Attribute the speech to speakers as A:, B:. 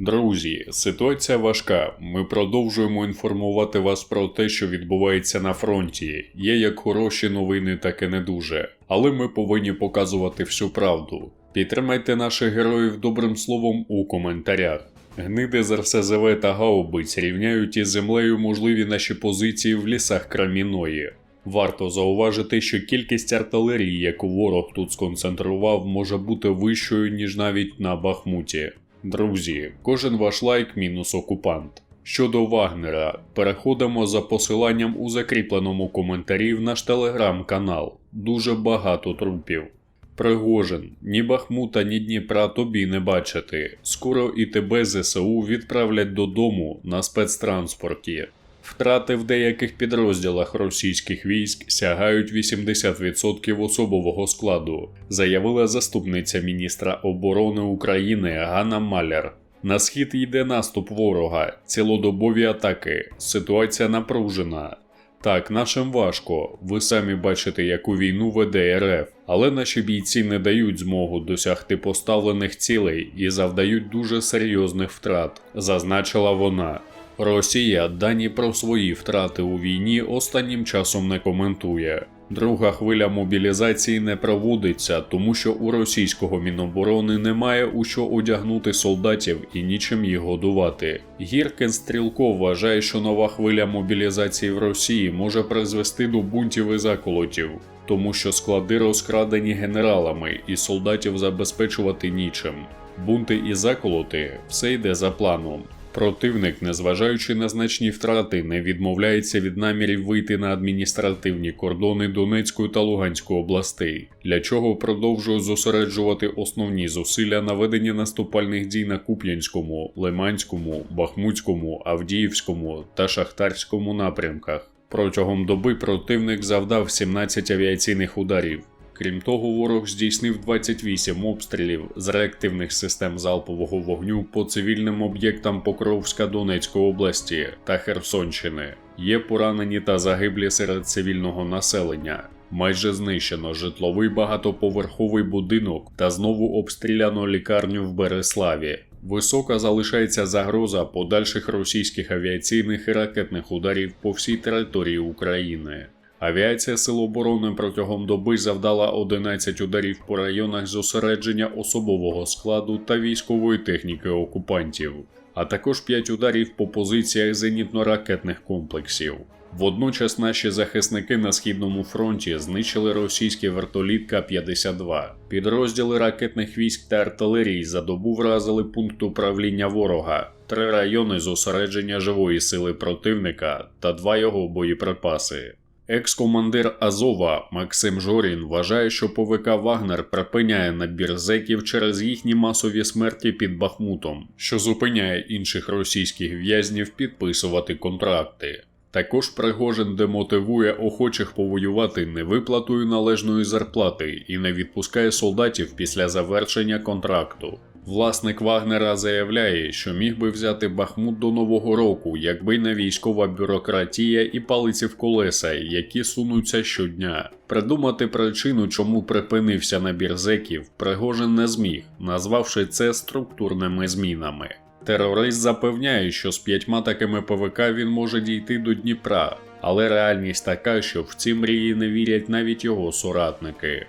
A: Друзі, ситуація важка. Ми продовжуємо інформувати вас про те, що відбувається на фронті. Є як хороші новини, так і не дуже. Але ми повинні показувати всю правду. Підтримайте наших героїв добрим словом у коментарях. Гниди з РСЗВ та гаубиць рівняють із землею можливі наші позиції в лісах Краміної. Варто зауважити, що кількість артилерії, яку ворог тут сконцентрував, може бути вищою, ніж навіть на Бахмуті. Друзі, кожен ваш лайк мінус окупант. Щодо Вагнера, переходимо за посиланням у закріпленому коментарі в наш телеграм-канал. Дуже багато трупів. Пригожин, ні Бахмута, ні Дніпра тобі не бачити. Скоро і тебе ЗСУ відправлять додому на спецтранспорті. Втрати в деяких підрозділах російських військ сягають 80% особового складу, заявила заступниця міністра оборони України Ганна Маляр. На схід йде наступ ворога, цілодобові атаки, ситуація напружена. Так, нашим важко, ви самі бачите, яку війну веде РФ, але наші бійці не дають змогу досягти поставлених цілей і завдають дуже серйозних втрат, зазначила вона. Росія дані про свої втрати у війні останнім часом не коментує. Друга хвиля мобілізації не проводиться, тому що у російського міноборони немає у що одягнути солдатів і нічим їх годувати. Гіркін Стрілков вважає, що нова хвиля мобілізації в Росії може призвести до бунтів і заколотів, тому що склади розкрадені генералами і солдатів забезпечувати нічим. Бунти і заколоти все йде за планом. Противник, незважаючи на значні втрати, не відмовляється від намірів вийти на адміністративні кордони Донецької та Луганської областей, для чого продовжує зосереджувати основні зусилля на веденні наступальних дій на Куп'янському, Лиманському, Бахмутському, Авдіївському та Шахтарському напрямках. Протягом доби противник завдав 17 авіаційних ударів. Крім того, ворог здійснив 28 обстрілів з реактивних систем залпового вогню по цивільним об'єктам Покровська Донецької області та Херсонщини. Є поранені та загиблі серед цивільного населення. Майже знищено житловий багатоповерховий будинок та знову обстріляно лікарню в Береславі. Висока залишається загроза подальших російських авіаційних і ракетних ударів по всій території України. Авіація Сил оборони протягом доби завдала 11 ударів по районах зосередження особового складу та військової техніки окупантів, а також 5 ударів по позиціях зенітно-ракетних комплексів. Водночас наші захисники на східному фронті знищили російський вертоліт К-52. Підрозділи ракетних військ та артилерії за добу вразили пункт управління ворога, три райони зосередження живої сили противника та два його боєприпаси. Екс-командир Азова Максим Жорін вважає, що ПВК Вагнер припиняє набір зеків через їхні масові смерті під Бахмутом, що зупиняє інших російських в'язнів підписувати контракти. Також Пригожин демотивує охочих повоювати невиплатою належної зарплати і не відпускає солдатів після завершення контракту. Власник Вагнера заявляє, що міг би взяти Бахмут до нового року, якби не військова бюрократія і палиці в колеса, які сунуться щодня. Придумати причину, чому припинився набір зеків, Пригожин не зміг, назвавши це структурними змінами. Терорист запевняє, що з п'ятьма такими ПВК він може дійти до Дніпра, але реальність така, що в ці мрії не вірять навіть його соратники.